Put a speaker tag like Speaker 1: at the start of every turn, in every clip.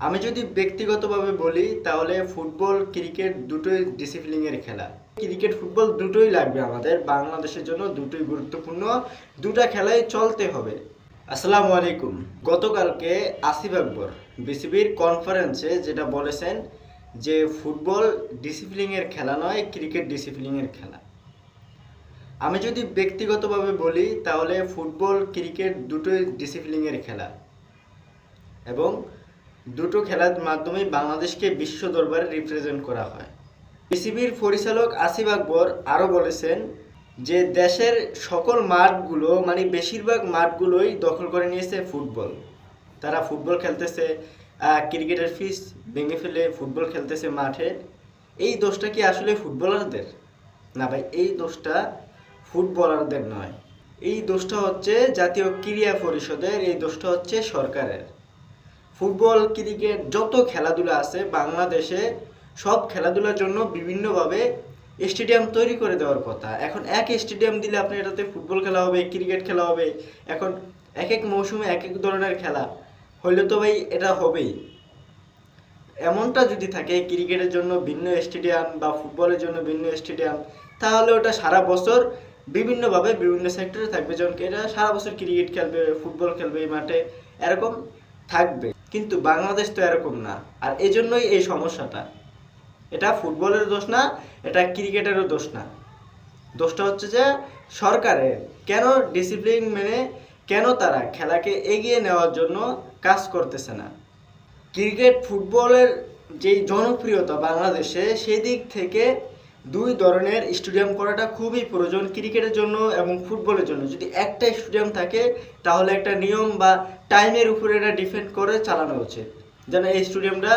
Speaker 1: আমি যদি ব্যক্তিগতভাবে বলি, তাহলে ফুটবল, ক্রিকেট দুটোই ডিসিপ্লিনের খেলা। ক্রিকেট, ফুটবল দুটোই লাগবে আমাদের। বাংলাদেশের জন্য দুটোই গুরুত্বপূর্ণ। দুটা খেলাই চলতে হবে। আসসালামু আলাইকুম। গতকালকে আসিফ আকবর বিসিবির কনফারেন্সে যেটা বলেছেন যে, ফুটবল ডিসিপ্লিনের খেলা নয়, ক্রিকেট ডিসিপ্লিনের খেলা। আমি যদি ব্যক্তিগতভাবে বলি, তাহলে ফুটবল, ক্রিকেট দুটোই ডিসিপ্লিনের খেলা। এবং দুটো খেলার মাধ্যমেই বাংলাদেশকে বিশ্ব দরবারে রিপ্রেজেন্ট করা হয়। বিসিবির পরিচালক আসিফ আকবর আরও বলেছেন যে দেশের সকল মাঠগুলো মানে বেশিরভাগ মাঠগুলোই দখল করে নিয়েছে ফুটবল। তারা ফুটবল খেলতেছে ক্রিকেটের ফিস ভেঙে ফেলে ফুটবল খেলতেছে মাঠে। এই দোষটা কি আসলে ফুটবলারদের? না ভাই, এই দোষটা ফুটবলারদের নয়। এই দোষটা হচ্ছে জাতীয় ক্রীড়া পরিষদের, এই দোষটা হচ্ছে সরকারের। ফুটবল, ক্রিকেট যত খেলাধুলা আছে বাংলাদেশে সব খেলাধুলার জন্য বিভিন্নভাবে স্টেডিয়াম তৈরি করে দেওয়ার কথা। এখন এক স্টেডিয়াম দিলে আপনি এটাতে ফুটবল খেলা হবে, ক্রিকেট খেলা হবে। এখন এক এক মৌসুমে এক এক ধরনের খেলা। হইলে তো ভাই এটা হবেই। এমনটা যদি থাকে ক্রিকেটের জন্য ভিন্ন স্টেডিয়াম বা ফুটবলের জন্য ভিন্ন স্টেডিয়াম, তাহলে ওটা সারা বছর বিভিন্নভাবে বিভিন্ন সেক্টরে থাকবে। যেমন এটা সারা বছর ক্রিকেট খেলবে, ফুটবল খেলবে এই মাঠে এরকম থাকবে। কিন্তু বাংলাদেশ তো এরকম না। আর এজন্যই এই সমস্যাটা। এটা ফুটবলের দোষ না, এটা ক্রিকেটেরও দোষ না। দোষটা হচ্ছে যে সরকারের কেন ডিসিপ্লিন মেনে কেন তারা খেলাকে এগিয়ে নেওয়ার জন্য কাজ করতেছে না? ক্রিকেট, ফুটবলের যেই জনপ্রিয়তা বাংলাদেশে, সেদিক থেকে দুই ধরনের স্টেডিয়াম করাটা খুবই প্রয়োজন ক্রিকেটের জন্য এবং ফুটবলের জন্য। যদি একটা স্টেডিয়াম থাকে, তাহলে একটা নিয়ম বা টাইমের উপরে এটা ডিপেন্ড করে চালানো উচিত যেন এই স্টেডিয়ামটা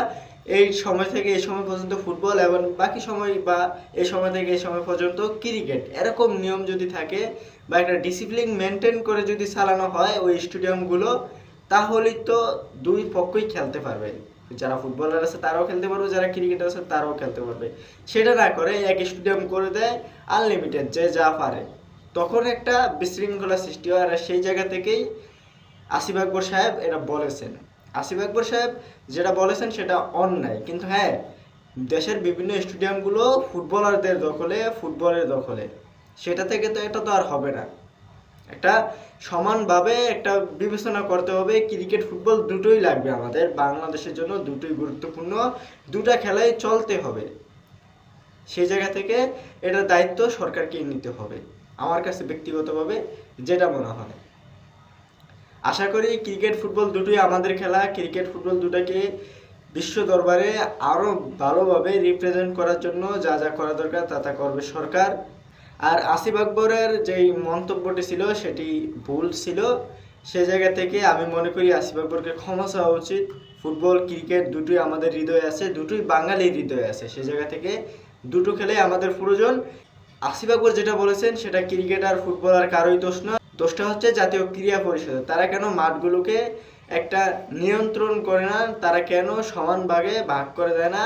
Speaker 1: এই সময় থেকে এই সময় পর্যন্ত ফুটবল এবং বাকি সময় বা এই সময় থেকে এই সময় পর্যন্ত ক্রিকেট। এরকম নিয়ম যদি থাকে বা একটা ডিসিপ্লিন মেনটেন করে যদি চালানো হয় ওই স্টেডিয়ামগুলো, তাহলেই তো দুই পক্ষই খেলতে পারবে যারা ফুটবলার আছে, তারাও খেলতে পারবে, যারা ক্রিকেটার আছে, তারাও খেলতে পারবে। সেটা না করে এক স্টেডিয়াম করে দেয় আনলিমিটেড যে যা পারে। তখন একটা বিশৃঙ্খলা সৃষ্টি হয়, আর সেই জায়গা থেকেই আসিফ আকবর সাহেব এটা বলেছেন। আসিফ আকবর সাহেব যেটা বলেছেন সেটা অন্যায়। কিন্তু হ্যাঁ দেশের বিভিন্ন স্টেডিয়ামগুলো ফুটবলারদের দখলে ফুটবলের দখলে। সেটা থেকে তো এটা তো আর হবে না। একটা সমানভাবে একটা বিবেচনা করতে হবে, ক্রিকেট, ফুটবল দুটোই লাগবে আমাদের। বাংলাদেশের জন্য দুটোই গুরুত্বপূর্ণ, দুটা খেলাই চলতে হবে। সেই জায়গা থেকে এটার দায়িত্ব সরকারকে নিতে হবে, আমার কাছে ব্যক্তিগতভাবে যেটা মনে হয়। আশা করি ক্রিকেট, ফুটবল দুটোই আমাদের খেলা, ক্রিকেট, ফুটবল দুটাকে বিশ্ব দরবারে আরও ভালোভাবে রিপ্রেজেন্ট করার জন্য যা যা করা দরকার তা তা করবে সরকার। আর আসিফ আকবরের যেই মন্তব্যটি ছিল, সেটি ভুল ছিল। সে জায়গা থেকে আমি মনে করি আসিফ আকবরকে ক্ষমা চাওয়া উচিত। ফুটবল, ক্রিকেট দুটোই আমাদের হৃদয়ে আছে, দুটোই বাঙালির হৃদয়ে আছে। সে জায়গা থেকে দুটো খেলে আমাদের প্রয়োজন। আসিফ আকবর যেটা বলেছেন, সেটা ক্রিকেট আর ফুটবল আর কারোই দোষ না দোষটা হচ্ছে জাতীয় ক্রীড়া পরিষদ। তারা কেন মাঠগুলোকে একটা নিয়ন্ত্রণ করে না? তারা কেন সমান ভাগে ভাগ করে দেয় না?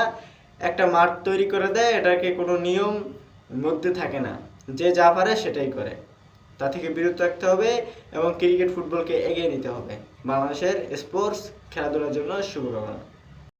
Speaker 1: একটা মাঠ তৈরি করে দেয়, এটাকে কোনো নিয়ম মধ্যে থাকে না। যে যা পারে সেটাই করে। তা থেকে বিরত রাখতে হবে এবং ক্রিকেট, ফুটবলকে এগিয়ে নিতে হবে। বাংলাদেশের স্পোর্টস খেলাধুলার জন্য শুভকামনা।